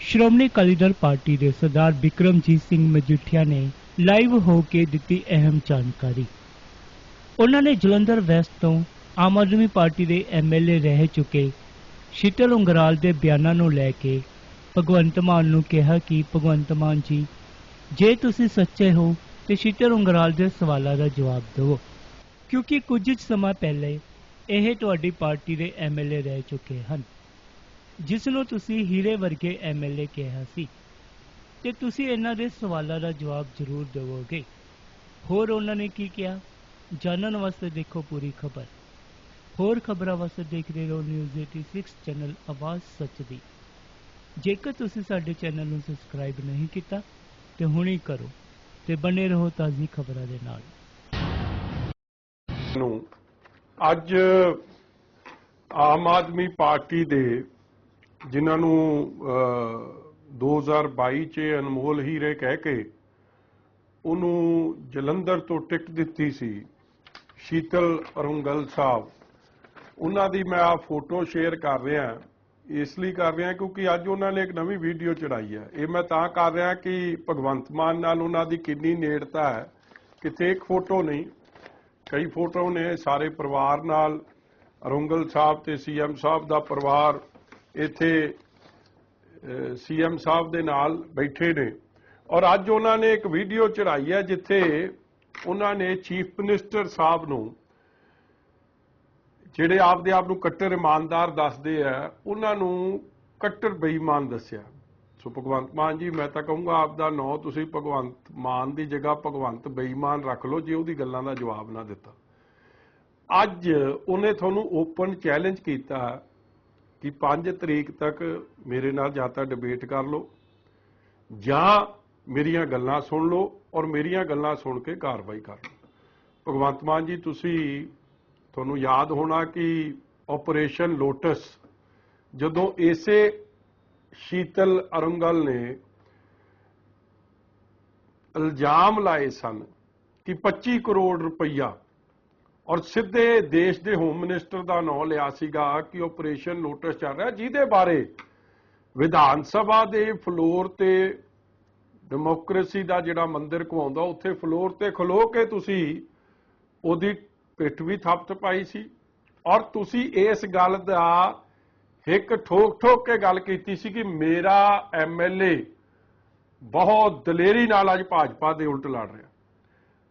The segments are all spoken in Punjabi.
ਸ਼੍ਰੋਮਣੀ ਅਕਾਲੀ ਦਲ ਪਾਰਟੀ ਦੇ ਸਰਦਾਰ ਬਿਕਰਮਜੀਤ ਸਿੰਘ ਮਜੀਠੀਆ ਨੇ ਲਾਈਵ ਹੋ ਕੇ ਦਿੱਤੀ ਅਹਿਮ ਜਾਣਕਾਰੀ। ਉਹਨਾਂ ਨੇ ਜਲੰਧਰ ਵੈਸਟ ਤੋਂ ਆਮ ਆਦਮੀ ਪਾਰਟੀ ਦੇ ਐਮਐਲਏ ਰਹਿ ਚੁੱਕੇ ਸ਼ੀਤਲ ਉਂਗਰਾਲ ਦੇ ਬਿਆਨਾਂ ਨੂੰ ਲੈ ਕੇ ਭਗਵੰਤ ਮਾਨ ਨੂੰ ਕਿਹਾ ਕਿ, ਭਗਵੰਤ ਮਾਨ ਜੀ, ਜੇ ਤੁਸੀਂ ਸੱਚੇ ਹੋ, ਤੇ ਸ਼ੀਤਲ ਉਂਗਰਾਲ ਦੇ ਸਵਾਲਾਂ ਦਾ ਜਵਾਬ ਦਿਓ। ਕਿਉਂਕਿ ਕੁਝ ਸਮਾਂ ਪਹਿਲੇ ਇਹ ਤੁਹਾਡੀ ਪਾਰਟੀ ਦੇ ਐਮਐਲਏ ਰਹਿ ਚੁੱਕੇ ਹਨ। ਜਿਸ ਨੂੰ ਤੁਸੀਂ ਹੀਰੇ ਵਰਗੇ ਐਮਐਲਏ ਕਿਹਾ ਸੀ, ਤੇ ਤੁਸੀਂ ਇਹਨਾਂ ਦੇ ਸਵਾਲਾਂ ਦਾ ਜਵਾਬ ਜ਼ਰੂਰ ਦੇਵੋਗੇ। ਹੋਰ ਉਹਨਾਂ ਨੇ ਕੀ ਕਿਹਾ? ਜਾਣਨ ਵਾਸਤੇ ਦੇਖੋ ਪੂਰੀ ਖਬਰ। ਹੋਰ ਖਬਰਾਂ ਵਾਸਤੇ ਦੇਖਦੇ ਰਹੋ ਨਿਊਜ਼ 86 ਚੈਨਲ ਆਵਾਜ਼ ਸੱਚ ਦੀ। ਜੇਕਰ ਤੁਸੀਂ ਸਾਡੇ ਚੈਨਲ ਨੂੰ ਸਬਸਕ੍ਰਾਈਬ ਨਹੀਂ ਕੀਤਾ, ਤੇ ਹੁਣੇ ਕਰੋ, ਤੇ ਬਣੇ ਰਹੋ ਤਾਜ਼ੀ ਖਬਰਾਂ ਦੇ ਨਾਲ। ਨੂੰ ਅੱਜ ਆਮ ਆਦਮੀ ਪਾਰਟੀ ਦੇ ਜਿਨ੍ਹਾਂ ਨੂੰ ਅਹ, 2022 ਚ ਅਨਮੋਲ ਹੀਰੇ ਕਹਿ ਕੇ ਉਹਨੂੰ ਜਲੰਧਰ ਤੋਂ ਟਿਕਟ ਦਿੱਤੀ ਸੀ ਸ਼ੀਤਲ ਅਰੁੰਗਲ ਸਾਹਿਬ। ਉਹਨਾਂ ਦੀ ਮੈਂ ਆ ਫੋਟੋ ਸ਼ੇਅਰ ਕਰ ਰਿਹਾ ਇਸ ਲਈ ਕਰ ਰਿਹਾ ਕਿਉਂਕਿ ਅੱਜ ਉਹਨਾਂ ਨੇ ਇੱਕ ਨਵੀਂ ਵੀਡੀਓ ਚੜਾਈ ਹੈ। ਇਹ ਮੈਂ ਤਾਂ ਕਰ ਰਿਹਾ ਕਿ ਭਗਵੰਤ ਮਾਨ ਨਾਲ ਉਹਨਾਂ ਦੀ ਕਿੰਨੀ ਨੇੜਤਾ ਹੈ ਕਿਤੇ ਇੱਕ ਫੋਟੋ ਨਹੀਂ। ਕਈ ਫੋਟੋ ਨੇ ਸਾਰੇ ਪਰਿਵਾਰ ਨਾਲ ਅਰੁੰਗਲ ਸਾਹਿਬ ਤੇ ਸੀਐਮ ਸਾਹਿਬ ਦਾ ਪਰਿਵਾਰ ਇੱਥੇ ਸੀਐਮ ਸਾਹਿਬ ਦੇ ਨਾਲ ਬੈਠੇ ਨੇ। ਔਰ ਅੱਜ ਉਹਨਾਂ ਨੇ ਇੱਕ ਵੀਡੀਓ ਚੜਾਈ ਹੈ ਜਿੱਥੇ ਉਹਨਾਂ ਨੇ ਚੀਫ ਮਿਨਿਸਟਰ ਸਾਹਿਬ ਨੂੰ, ਜਿਹੜੇ ਆਪਦੇ ਆਪ ਨੂੰ ਕੱਟਰ ਇਮਾਨਦਾਰ ਦੱਸਦੇ ਆ, ਉਹਨਾਂ ਨੂੰ ਕੱਟਰ ਬੇਈਮਾਨ ਦੱਸਿਆ। ਸੋ ਭਗਵੰਤ ਮਾਨ ਜੀ, ਮੈਂ ਤਾਂ ਕਹੂੰਗਾ ਆਪ ਦਾ ਨਾਂ ਤੁਸੀਂ ਭਗਵੰਤ ਮਾਨ ਦੀ ਜਗ੍ਹਾ ਭਗਵੰਤ ਬੇਈਮਾਨ ਰੱਖ ਲਓ, ਜੇ ਉਹਦੀ ਗੱਲਾਂ ਦਾ ਜਵਾਬ ਨਾ ਦਿੱਤਾ। ਅੱਜ ਉਹਨੇ ਤੁਹਾਨੂੰ ਓਪਨ ਚੈਲੰਜ ਕੀਤਾ। ਕਿ 5 ਤਰੀਕ ਤੱਕ ਮੇਰੇ ਨਾਲ ਜਾਂ ਤਾਂ ਡਿਬੇਟ ਕਰ ਲਓ, ਜਾਂ ਮੇਰੀਆਂ ਗੱਲਾਂ ਸੁਣ ਲਓ ਔਰ ਮੇਰੀਆਂ ਗੱਲਾਂ ਸੁਣ ਕੇ ਕਾਰਵਾਈ ਕਰ ਲਓ। ਭਗਵੰਤ ਮਾਨ ਜੀ, ਤੁਸੀਂ, ਤੁਹਾਨੂੰ ਯਾਦ ਹੋਣਾ ਕਿ ਆਪਰੇਸ਼ਨ ਲੋਟਸ ਜਦੋਂ ਇਸੇ ਸ਼ੀਤਲ ਅਰੰਗਲ ਨੇ ਇਲਜ਼ਾਮ ਲਾਏ ਸਨ ਕਿ 25 ਕਰੋੜ ਰੁਪਈਆ ਔਰ ਸਿੱਧੇ ਦੇਸ਼ ਦੇ ਹੋਮ ਮਿਨਿਸਟਰ ਦਾ ਨਾਮ ਲਿਆ ਸੀਗਾ ਕਿ ਆਪਰੇਸ਼ਨ ਲੋਟਸ ਚੱਲ ਰਿਹਾ ਜਿਹਦੇ ਬਾਰੇ ਵਿਧਾਨ ਸਭਾ ਦੇ ਫਲੋਰ ਤੇ ਡੈਮੋਕ੍ਰੇਸੀ ਦਾ ਜਿਹੜਾ ਮੰਦਿਰ ਕਵਾਉਂਦਾ ਉੱਥੇ ਫਲੋਰ ਤੇ ਖਲੋ ਕੇ ਤੁਸੀਂ ਉਹਦੀ ਪਿੱਠ ਵੀ ਥੱਪ ਪਾਈ ਸੀ। ਔਰ ਤੁਸੀਂ ਇਸ ਗੱਲ ਦਾ ਇੱਕ ਠੋਕ ਠੋਕ ਕੇ ਗੱਲ ਕੀਤੀ ਸੀ ਕਿ ਮੇਰਾ ਐਮਐਲਏ ਬਹੁਤ ਦਲੇਰੀ ਨਾਲ ਅੱਜ ਭਾਜਪਾ ਦੇ ਉਲਟ ਲੜ ਰਿਹਾ।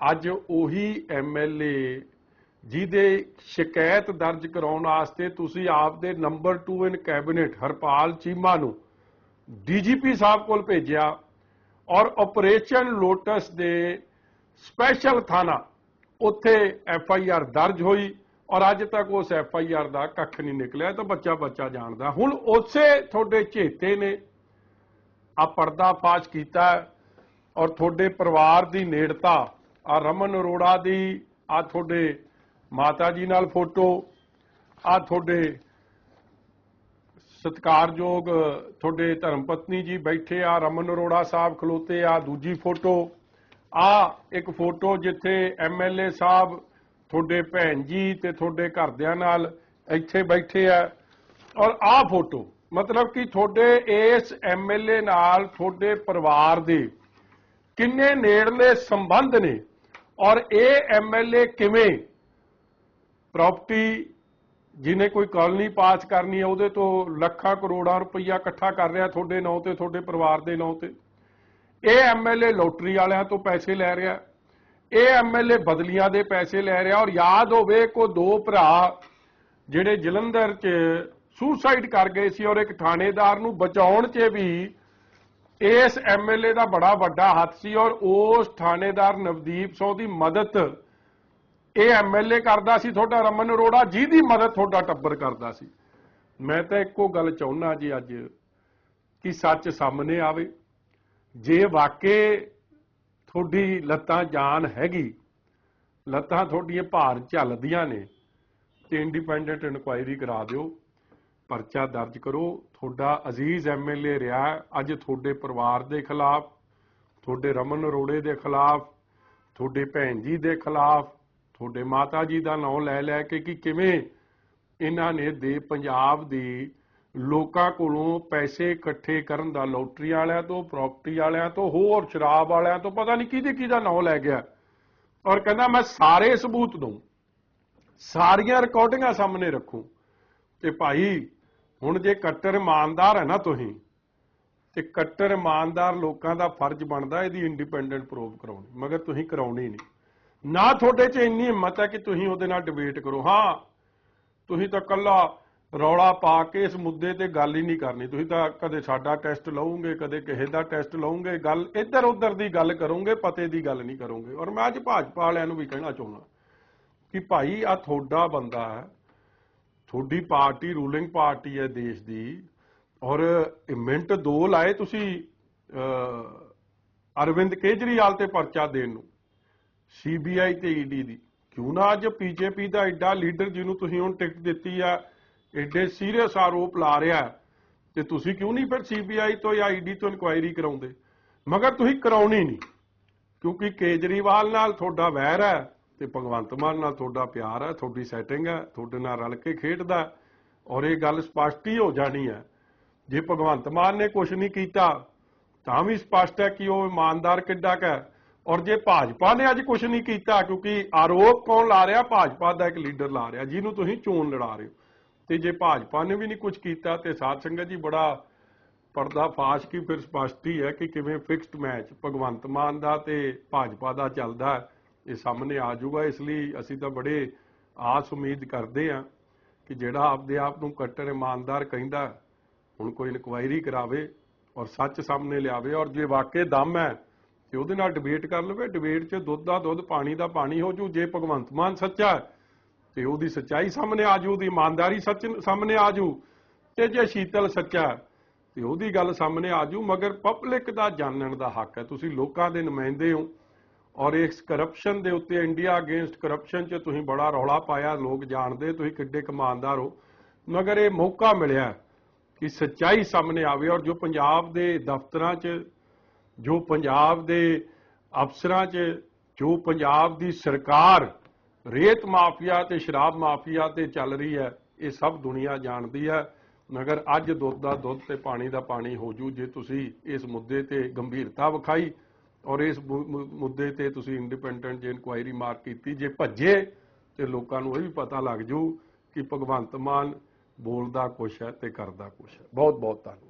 ਅੱਜ ਉਹੀ ਐਮਐਲਏ ਜਿਹਦੇ ਸ਼ਿਕਾਇਤ ਦਰਜ ਕਰਾਉਣ ਵਾਸਤੇ ਤੁਸੀਂ ਆਪ ਦੇ number 2 in cabinet Harpal Cheema ਨੂੰ ਡੀਜੀਪੀ ਸਾਹਿਬ ਕੋਲ ਭੇਜਿਆ ਔਰ ਆਪਰੇਸ਼ਨ ਲੋਟਸ ਦੇ ਸਪੈਸ਼ਲ ਥਾਣਾ, ਉੱਥੇ ਐਫ ਆਈ ਆਰ ਦਰਜ ਹੋਈ ਔਰ ਅੱਜ ਤੱਕ ਉਸ ਐਫ ਆਈ ਆਰ ਦਾ ਕੱਖ ਨਹੀਂ ਨਿਕਲਿਆ ਤਾਂ ਬੱਚਾ ਬੱਚਾ ਜਾਣਦਾ। ਹੁਣ ਉਸੇ ਤੁਹਾਡੇ ਚੇਤੇ ਨੇ ਆ ਪਰਦਾ ਫਾਸ਼ ਕੀਤਾ ਔਰ ਤੁਹਾਡੇ ਪਰਿਵਾਰ ਦੀ ਨੇੜਤਾ, ਆ ਰਮਨ ਅਰੋੜਾ ਦੀ, ਆ ਤੁਹਾਡੇ ਮਾਤਾ ਜੀ ਨਾਲ ਫੋਟੋ ਆ ਤੁਹਾਡੇ ਸਤਿਕਾਰਯੋਗ ਤੁਹਾਡੇ ਧਰਮ ਪਤਨੀ ਜੀ ਬੈਠੇ ਆ, ਰਮਨ ਅਰੋੜਾ ਸਾਹਿਬ ਖਲੋਤੇ ਆ, ਦੂਜੀ ਫੋਟੋ ਆ ਇੱਕ ਫੋਟੋ ਜਿੱਥੇ ਐਮਐਲਏ ਸਾਹਿਬ ਤੁਹਾਡੇ ਭੈਣ ਜੀ ਤੇ ਤੁਹਾਡੇ ਘਰਦਿਆਂ ਨਾਲ ਇੱਥੇ ਬੈਠੇ ਆ। ਔਰ ਆ ਫੋਟੋ, ਮਤਲਬ ਕਿ ਤੁਹਾਡੇ ਇਸ ਐਮਐਲਏ ਨਾਲ ਤੁਹਾਡੇ ਪਰਿਵਾਰ ਦੇ ਕਿੰਨੇ ਨੇੜਲੇ ਸੰਬੰਧ ਨੇ ਔਰ ਇਹ ਐਮਐਲਏ ਕਿਵੇਂ ਪ੍ਰਾਪਰਟੀ ਜਿਹਨੇ ਕੋਈ ਕਾਲਨੀ ਪਾਸ ਕਰਨੀ ਹੈ ਉਹਦੇ ਤੋਂ ਲੱਖਾਂ ਕਰੋੜਾਂ ਰੁਪਈਆ ਇਕੱਠਾ ਕਰ ਰਿਹਾ ਤੁਹਾਡੇ ਨਾਂ ਤੇ, ਤੁਹਾਡੇ ਪਰਿਵਾਰ ਦੇ ਨਾਂ ਤੇ। ਇਹ ਐਮਐਲਏ ਲੋਟਰੀ ਵਾਲਿਆਂ ਤੋਂ ਪੈਸੇ ਲੈ ਰਿਹਾ। ਇਹ ਐਮਐਲਏ ਬਦਲੀਆਂ ਦੇ ਪੈਸੇ ਲੈ ਰਿਹਾ ਔਰ ਯਾਦ ਹੋਵੇ ਕੋ ਦੋ ਭਰਾ ਜਿਹੜੇ ਜਲੰਧਰ 'ਚ ਸੁਸਾਈਡ ਕਰ ਗਏ ਸੀ ਔਰ ਇੱਕ ਥਾਣੇਦਾਰ ਨੂੰ ਬਚਾਉਣ 'ਚ ਵੀ ਇਸ ਐਮਐਲਏ ਦਾ ਬੜਾ ਵੱਡਾ ਹੱਥ ਸੀ ਔਰ ਉਸ ਥਾਣੇਦਾਰ ਨਵਦੀਪ ਸਿੰਘ ਦੀ ਮਦਦ ਇਹ ਐਮਐਲਏ ਕਰਦਾ ਸੀ ਤੁਹਾਡਾ ਰਮਨ ਅਰੋੜਾ, ਜਿਹਦੀ ਮਦਦ ਤੁਹਾਡਾ ਟੱਬਰ ਕਰਦਾ ਸੀ। ਮੈਂ ਤਾਂ ਇੱਕੋ ਗੱਲ ਚਾਹੁੰਦਾ ਜੀ ਅੱਜ ਕਿ ਸੱਚ ਸਾਹਮਣੇ ਆਵੇ। ਜੇ ਵਾਕਈ ਤੁਹਾਡੀ ਲੱਤਾਂ ਜਾਨ ਹੈਗੀ, ਲੱਤਾਂ ਤੁਹਾਡੀਆਂ ਭਾਰ ਝੱਲਦੀਆਂ ਨੇ, ਤੇ ਇੰਡੀਪੈਂਡੈਂਟ ਇਨਕੁਆਇਰੀ ਕਰਾ ਦਿਓ, ਪਰਚਾ ਦਰਜ ਕਰੋ। ਤੁਹਾਡਾ ਅਜ਼ੀਜ਼ ਐਮਐਲਏ ਰਿਹਾ ਅੱਜ ਤੁਹਾਡੇ ਪਰਿਵਾਰ ਦੇ ਖਿਲਾਫ, ਤੁਹਾਡੇ ਰਮਨ ਅਰੋੜੇ ਦੇ ਖਿਲਾਫ, ਤੁਹਾਡੇ ਭੈਣ ਜੀ ਦੇ ਖਿਲਾਫ ਤੁਹਾਡੇ ਮਾਤਾ ਜੀ ਦਾ ਨਾਮ ਲੈ ਲੈ ਕੇ ਕਿ ਕਿਵੇਂ ਇਹਨਾਂ ਨੇ ਦੇ ਪੰਜਾਬ ਦੀ ਲੋਕਾਂ ਕੋਲੋਂ ਪੈਸੇ ਇਕੱਠੇ ਕਰਨ ਦਾ ਲੋਟਰੀ ਵਾਲਿਆਂ ਤੋਂ, ਪ੍ਰਾਪਰਟੀ ਵਾਲਿਆਂ ਤੋਂ, ਹੋਰ ਸ਼ਰਾਬ ਵਾਲਿਆਂ ਤੋਂ, ਪਤਾ ਨਹੀਂ ਕਿਹਦੇ ਕਿਹਦਾ ਨਾਂ ਲੈ ਗਿਆ। ਔਰ ਕਹਿੰਦਾ, ਮੈਂ ਸਾਰੇ ਸਬੂਤ ਦਊਂ। ਸਾਰੀਆਂ ਰਿਕਾਰਡਿੰਗਾਂ ਸਾਹਮਣੇ ਰੱਖੂ। ਤੇ ਭਾਈ, ਹੁਣ ਜੇ ਕੱਟਰ ਇਮਾਨਦਾਰ ਹੈ ਨਾ ਤੁਸੀਂ, ਤੇ ਕੱਟਰ ਇਮਾਨਦਾਰ ਲੋਕਾਂ ਦਾ ਫਰਜ਼ ਬਣਦਾ, ਇਹਦੀ ਇੰਡੀਪੈਂਡੈਂਟ ਪ੍ਰੂਵ ਕਰਾਉਣੀ। ਮਗਰ ਤੁਸੀਂ ਕਰਾਉਣੀ ਨਹੀਂ। ਨਾ ਤੁਹਾਡੇ 'ਚ ਇੰਨੀ ਹਿੰਮਤ ਹੈ ਕਿ ਤੁਸੀਂ ਉਹਦੇ ਨਾਲ ਡਿਬੇਟ ਕਰੋ। ਹਾਂ, ਤੁਸੀਂ ਤਾਂ ਕੱਲਾ ਰੌਲਾ ਪਾ ਕੇ ਇਸ ਮੁੱਦੇ ਤੇ ਗੱਲ ਹੀ ਨਹੀਂ ਕਰਨੀ। ਤੁਸੀਂ ਤਾਂ ਕਦੇ ਸਾਡਾ ਟੈਸਟ ਲਓਗੇ, ਕਦੇ ਕਿਸੇ ਦਾ ਟੈਸਟ ਲਓਗੇ, ਗੱਲ ਇੱਧਰ ਉੱਧਰ ਦੀ ਗੱਲ ਕਰੋਗੇ, ਪਤੇ ਦੀ ਗੱਲ ਨਹੀਂ ਕਰੋਗੇ। ਔਰ ਮੈਂ ਅੱਜ ਭਾਜਪਾ ਵਾਲਿਆਂ ਨੂੰ ਵੀ ਕਹਿਣਾ ਚਾਹੁੰਦਾ ਕਿ ਭਾਈ ਆ ਤੁਹਾਡਾ ਬੰਦਾ ਹੈ, ਤੁਹਾਡੀ ਪਾਰਟੀ ਰੂਲਿੰਗ ਪਾਰਟੀ ਹੈ ਦੇਸ਼ ਦੀ, ਔਰ ਮਿੰਟ ਦੋ ਲਾਏ ਤੁਸੀਂ ਅਰਵਿੰਦ ਕੇਜਰੀਵਾਲ ਤੇ ਪਰਚਾ ਦੇਣ ਨੂੰ। ਸੀਬੀਆਈ ਤੇ ਈਡੀ ਦੀ। ਕਿਉਂ ਨਾ ਅੱਜ ਬੀਜੇਪੀ ਦਾ ਐਡਾ ਲੀਡਰ ਜਿਹਨੂੰ ਤੁਸੀਂ ਹੁਣ ਟਿਕਟ ਦਿੱਤੀ ਆ ਐਡੇ ਸੀਰੀਅਸ ਆਰੋਪ ਲਾ ਰਿਹਾ ਹੈ, ਤੇ ਤੁਸੀਂ ਕਿਉਂ ਨਹੀਂ ਫਿਰ ਸੀਬੀਆਈ ਤੋਂ ਜਾਂ ਈਡੀ ਤੋਂ ਇਨਕੁਆਇਰੀ ਕਰਾਉਂਦੇ? ਮਗਰ ਤੁਸੀਂ ਕਰਾਉਣੀ ਨਹੀਂ ਕਿਉਂਕਿ ਕੇਜਰੀਵਾਲ ਨਾਲ ਤੁਹਾਡਾ ਵੈਰ ਹੈ ਤੇ ਭਗਵੰਤ ਮਾਨ ਨਾਲ ਤੁਹਾਡਾ ਪਿਆਰ ਹੈ ਤੁਹਾਡੀ ਸੈਟਿੰਗ ਹੈ ਤੁਹਾਡੇ ਨਾਲ ਰਲ ਕੇ ਖੇਡਦਾ ਔਰ ਇਹ ਗੱਲ ਸਪਸ਼ਟ ਹੀ ਹੋ ਜਾਣੀ ਹੈ। ਜੇ ਭਗਵੰਤ ਮਾਨ ਨੇ ਕੁਝ ਨਹੀਂ ਕੀਤਾ ਤਾਂ ਵੀ ਸਪਸ਼ਟ ਹੈ ਕਿ ਉਹ ਇਮਾਨਦਾਰ ਕਿੱਡਾ ਕੁ ਹੈ। ਔਰ ਜੇ ਭਾਜਪਾ ਨੇ ਅੱਜ ਕੁਝ ਨਹੀਂ ਕੀਤਾ, ਕਿਉਂਕਿ ਆਰੋਪ ਕੌਣ ਲਾ ਰਿਹਾ? ਭਾਜਪਾ ਦਾ ਇੱਕ ਲੀਡਰ ਲਾ ਰਿਹਾ, ਜਿਹਨੂੰ ਤੁਸੀਂ ਚੋਣ ਲੜਾ ਰਹੇ ਹੋ। ਤੇ ਜੇ ਭਾਜਪਾ ਨੇ ਵੀ ਨਹੀਂ ਕੁਝ ਕੀਤਾ, ਤੇ ਸਾਧ ਸੰਗਤ ਜੀ ਬੜਾ ਪਰਦਾ ਫਾਸ਼ ਕੀ ਫਿਰ ਸਪਸ਼ਟ ਹੈ ਕਿ ਕਿਵੇਂ ਫਿਕਸਡ ਮੈਚ ਭਗਵੰਤ ਮਾਨ ਦਾ ਤੇ ਭਾਜਪਾ ਦਾ ਚੱਲਦਾ ਇਹ ਸਾਹਮਣੇ ਆ ਜਾਊਗਾ। ਇਸ ਲਈ ਅਸੀਂ ਤਾਂ ਬੜੇ ਆਸ ਉਮੀਦ ਕਰਦੇ ਹਾਂ ਕਿ ਜਿਹੜਾ ਆਪਦੇ ਆਪ ਨੂੰ ਕੱਟੜ ਇਮਾਨਦਾਰ ਕਹਿੰਦਾ, ਹੁਣ ਕੋਈ ਇਨਕੁਆਇਰੀ ਕਰਾਵੇ ਔਰ ਸੱਚ ਸਾਹਮਣੇ ਲਿਆਵੇ। ਔਰ ਜੇ ਵਾਕਈ ਦਮ ਹੈ ਤੇ ਉਹਦੇ ਨਾਲ ਡਿਬੇਟ ਕਰ ਲਵੇ ਡਿਬੇਟ 'ਚ ਦੁੱਧ ਦਾ ਦੁੱਧ, ਪਾਣੀ ਦਾ ਪਾਣੀ ਹੋ ਜੂ, ਜੇ ਭਗਵੰਤ ਮਾਨ ਸੱਚਾ ਤੇ ਉਹਦੀ ਸੱਚਾਈ ਸਾਹਮਣੇ ਆ ਜੂ, ਉਹਦੀ ਇਮਾਨਦਾਰੀ ਸੱਚ ਸਾਹਮਣੇ ਆ ਜੂ, ਤੇ ਜੇ ਸ਼ੀਤਲ ਸੱਚਾ ਤੇ ਉਹਦੀ ਗੱਲ ਸਾਹਮਣੇ ਆ ਜੂ, ਮਗਰ ਪਬਲਿਕ ਦਾ ਜਾਣਨ ਦਾ ਹੱਕ ਹੈ। ਤੁਸੀਂ ਲੋਕਾਂ ਦੇ ਨੁਮਾਇੰਦੇ ਹੋ ਔਰ ਇਸ ਕਰਪਸ਼ਨ ਦੇ ਉੱਤੇ ਇੰਡੀਆ ਅਗੇਂਸਟ ਕਰਪਸ਼ਨ 'ਚ ਤੁਸੀਂ ਬੜਾ ਰੌਲਾ ਪਾਇਆ, ਲੋਕ ਜਾਣਦੇ, ਤੁਸੀਂ ਕਿੱਡੇ ਕਮਾਨਦਾਰ ਹੋ। ਮਗਰ ਇਹ ਮੌਕਾ ਮਿਲਿਆ ਕਿ ਸੱਚਾਈ ਸਾਹਮਣੇ ਆਵੇ ਔਰ ਜੋ ਪੰਜਾਬ ਦੇ ਦਫ਼ਤਰਾਂ 'ਚ ਜੋ ਪੰਜਾਬ ਦੇ ਅਫਸਰਾਂ 'ਚ, ਜੋ ਪੰਜਾਬ ਦੀ ਸਰਕਾਰ ਰੇਤ ਮਾਫੀਆ ਤੇ ਸ਼ਰਾਬ ਮਾਫੀਆ ਤੇ ਚੱਲ ਰਹੀ ਹੈ, ਇਹ ਸਭ ਦੁਨੀਆ ਜਾਣਦੀ ਹੈ। ਮਗਰ ਅੱਜ ਦੁੱਧ ਦਾ ਦੁੱਧ ਤੇ ਪਾਣੀ ਦਾ ਪਾਣੀ ਹੋ ਜੂ ਜੇ ਤੁਸੀਂ ਇਸ ਮੁੱਦੇ ਤੇ ਗੰਭੀਰਤਾ ਵਿਖਾਈ ਔਰ ਇਸ ਮੁੱਦੇ ਤੇ ਤੁਸੀਂ ਇੰਡੀਪੈਂਡੈਂਟ ਜੇ ਇਨਕੁਆਇਰੀ ਮਾਰ ਕੀਤੀ, ਜੇ ਭੱਜੇ ਤੇ ਲੋਕਾਂ ਨੂੰ ਇਹ ਵੀ ਪਤਾ ਲੱਗ ਜੂ ਕਿ ਭਗਵੰਤ ਮਾਨ ਬੋਲਦਾ ਕੁਛ ਹੈ ਤੇ ਕਰਦਾ ਕੁਛ ਹੈ। ਬਹੁਤ ਬਹੁਤ ਧੰਨਵਾਦ।